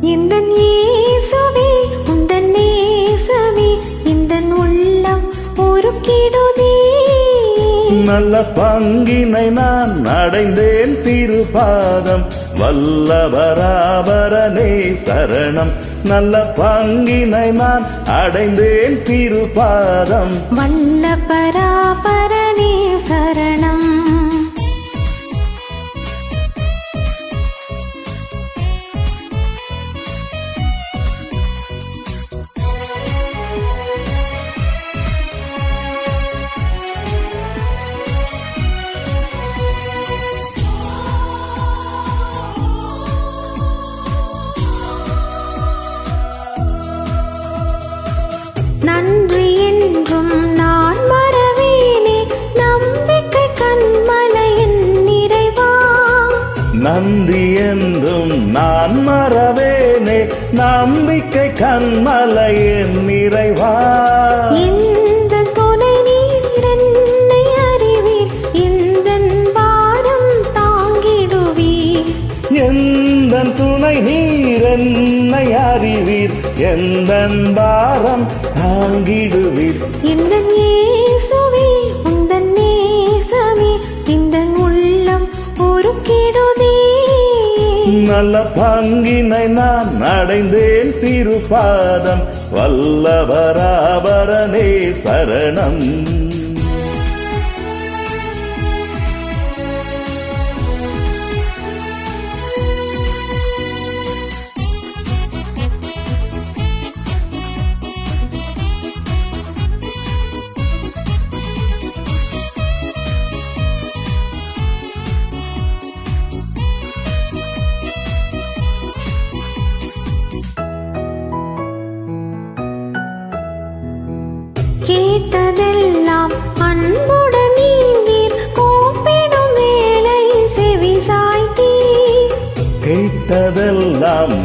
இந்த இயேசுவே உந்தன் நேசமே இந்த உள்ளம் உருக்கிடுதே. நல்ல பங்கினை நான் அடைந்தேன் திருபாதம் வல்லபராபரனே சரணம். நல்ல பங்கினை நான் அடைந்தேன் திருபாதம். வல்லபராபரனே சரணம். என்றும் நான் மறவேனே. நம்பிக்கை கண்மலையின் நிறைவா? நந்தி என்றும் நான் மறவேனே. நம்பிக்கை கண்மலையின் நிறைவா? எந்த துணை நீர் என்னை அறிவீர். எந்த பாரம் தாங்கிடுவீர். இந்த இயேசுவே உந்தன் நேசமே இந்த உள்ளம் உருக்கிடுதே. நல்ல பங்கினை நான் அடைந்தேன் திருப்பாதம். வல்லபராபரனே சரணம்.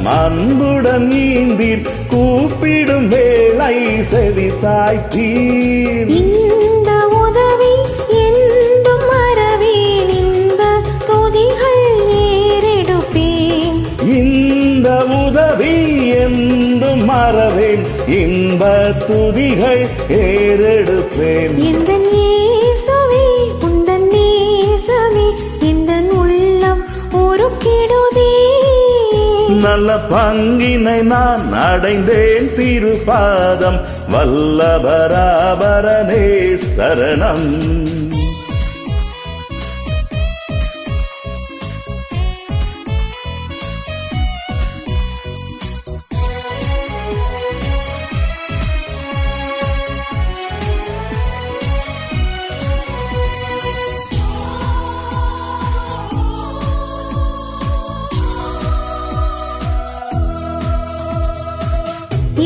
கேட்டதெல்லாம் அன்புடன் நீந்தீர் கூப்பிடும் வேளை செவி சாய்த்தீர். இந்த உதவி என்றும் மறவேன் இன்ப துதிகள் ஏறெடுப்பேன் இந்த உதவி என்றும் மறவேன் இன்ப துதிகள் ஏறெடுப்பேன். இந்த பங்கினை நான் அடைந்தேன் திருப்பாதம். வல்லபராபரனே சரணம்.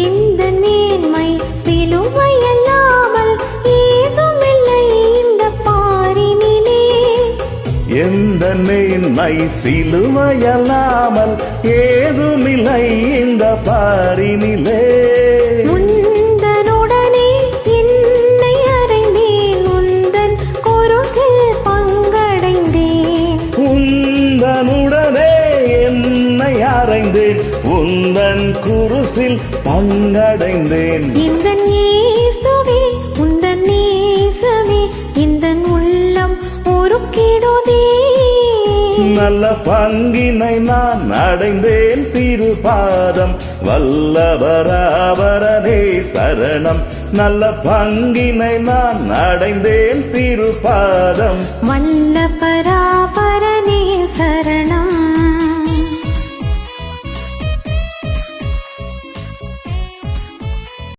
இந்த நேர்மை சிலுவை அல்லாமல் ஏதுமில்லை இந்த பாரினிலே. எந்த மேன்மை சிலுவையல்லாமல் ஏதுமில்லை இந்த பாரினிலே. முந்தனுடனே என்னை அறைந்தேன் உந்தன் குருசில் பங்கடைந்தேன். உந்தனுடனே அறைந்தேன் உந்தன் குருசில் பங்கடைந்தேன். இந்த இயேசுவே உந்தன் நேசமே இந்த உள்ளம் உருக்கிடுதே. நல்ல பங்கினை நான் அடைந்தேன். திருபாதம் வல்லபராபரனே சரணம். நல்ல பங்கினை நான் அடைந்தேன். திருபாதம் வல்ல